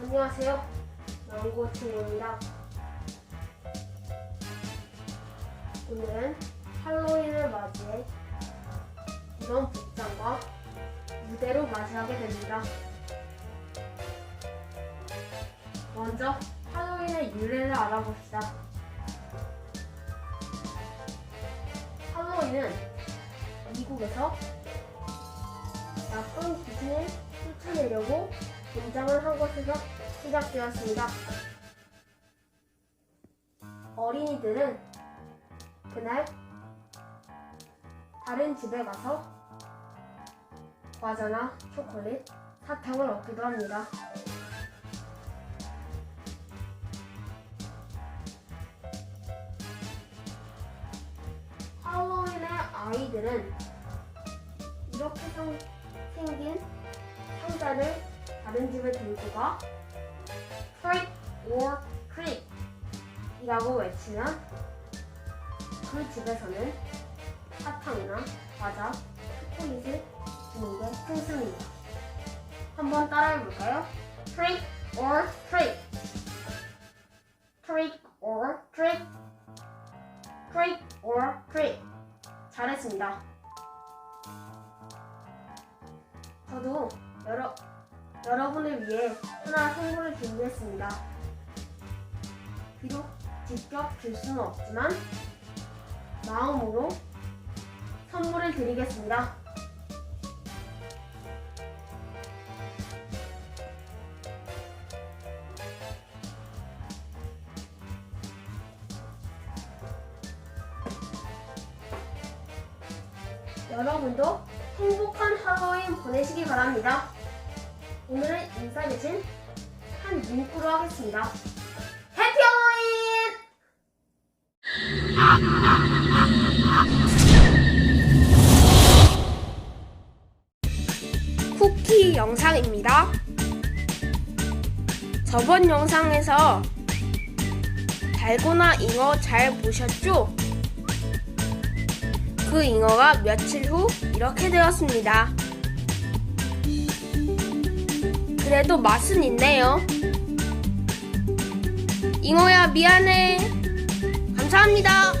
안녕하세요. 연구 친구입니다. 오늘은 할로윈을 맞이해 이런 복장과 무대로 맞이하게 됩니다. 먼저 할로윈의 유래를 알아봅시다. 할로윈은 미국에서 나쁜 귀신을 쫓아내려고 등장을 한 것에서 시작되었습니다. 어린이들은 그날 다른 집에 가서 과자나 초콜릿, 사탕을 얻기도 합니다. 할로윈의 아이들은 이렇게 생- 생긴 상자를 다른 집에 들고 가 trick or treat 이라고 외치면 그 집에서는 사탕이나 과자, 초콜릿을 흔습니다. 한번 따라해볼까요? trick or treat trick or treat trick or treat 잘했습니다. 저도 여러 여러분을 위해 하나 선물을 준비했습니다. 비록 직접 줄 수는 없지만 마음으로 선물을 드리겠습니다. 여러분도 행복한 할로윈 보내시기 바랍니다. 오늘은 인사 대신 한 문구로 하겠습니다. 해피 할로윈! 쿠키 영상입니다. 저번 영상에서 달고나 잉어 잘 보셨죠? 그 잉어가 며칠 후 이렇게 되었습니다. 그래도 맛은 있네요. 잉어야 미안해. 감사합니다.